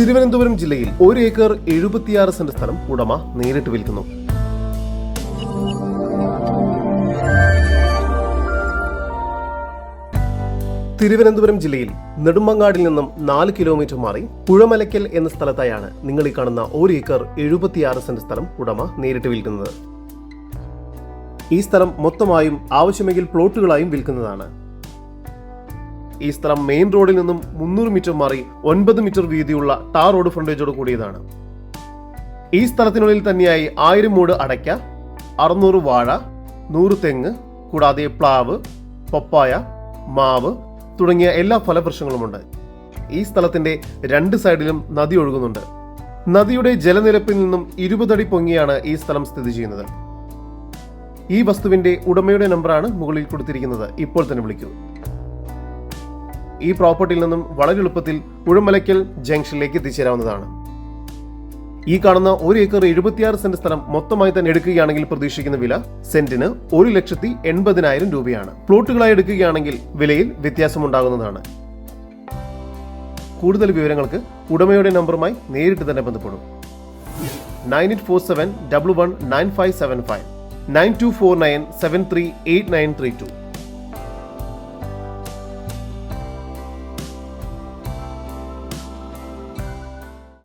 തിരുവനന്തപുരം ജില്ലയിൽ ഒരു ഏക്കർ എഴുപത്തിയാറ് സെന്റ് സ്ഥലം ഉടമ നേരിട്ട് വിൽക്കുന്നു. തിരുവനന്തപുരം ജില്ലയിൽ നെടുമങ്ങാടിൽ നിന്നും നാല് കിലോമീറ്റർ മാറി പുഴമലയ്ക്കൽ എന്ന സ്ഥലത്തായാണ് നിങ്ങൾ ഈ കാണുന്ന ഒരു ഏക്കർ എഴുപത്തിയാറ് സെന്റ് സ്ഥലം ഉടമ നേരിട്ട് വിൽക്കുന്നത്. ഈ സ്ഥലം മൊത്തമായും ആവശ്യമെങ്കിൽ പ്ലോട്ടുകളായും വിൽക്കുന്നതാണ്. ഈ സ്ഥലം മെയിൻ റോഡിൽ നിന്നും മുന്നൂറ് മീറ്റർ മാറി ഒൻപത് മീറ്റർ വീതിയുള്ള ടാർ റോഡ് ഫ്രണ്ടേജോട് കൂടിയതാണ്. ഈ സ്ഥലത്തിനുള്ളിൽ തന്നെയായി ആയിരം മൂട് അടയ്ക്ക അറുന്നൂറ് വാഴ നൂറ് തെങ്ങ് കൂടാതെ പ്ലാവ് പപ്പായ മാവ് തുടങ്ങിയ എല്ലാ ഫലവൃക്ഷങ്ങളുമുണ്ട്. ഈ സ്ഥലത്തിന്റെ രണ്ട് സൈഡിലും നദി ഒഴുകുന്നുണ്ട്. നദിയുടെ ജലനിരപ്പിൽ നിന്നും ഇരുപതടി പൊങ്ങിയാണ് ഈ സ്ഥലം സ്ഥിതി ചെയ്യുന്നത്. ഈ വസ്തുവിന്റെ ഉടമയുടെ നമ്പറാണ് മുകളിൽ കൊടുത്തിരിക്കുന്നത്. ഇപ്പോൾ തന്നെ വിളിക്കൂ. ഈ പ്രോപ്പർട്ടിയിൽ നിന്നും വളരെ എളുപ്പത്തിൽ പുഴമലയ്ക്കൽ ജംഗ്ഷനിലേക്ക് എത്തിച്ചേരാവുന്നതാണ്. ഈ കാണുന്ന ഒരു ഏക്കർ എഴുപത്തിയാറ് സെന്റ് സ്ഥലം മൊത്തമായി തന്നെ എടുക്കുകയാണെങ്കിൽ പ്രതീക്ഷിക്കുന്ന വില സെന്റിന് ഒരു ലക്ഷത്തി എൺപതിനായിരം രൂപയാണ്. പ്ലോട്ടുകളായി എടുക്കുകയാണെങ്കിൽ വിലയിൽ വ്യത്യാസമുണ്ടാകുന്നതാണ്. കൂടുതൽ വിവരങ്ങൾക്ക് ഉടമയുടെ നമ്പറുമായി നേരിട്ട് തന്നെ ബന്ധപ്പെടും. Nine eight four seven double one nine five seven five nine two four nine seven three eight nine three two.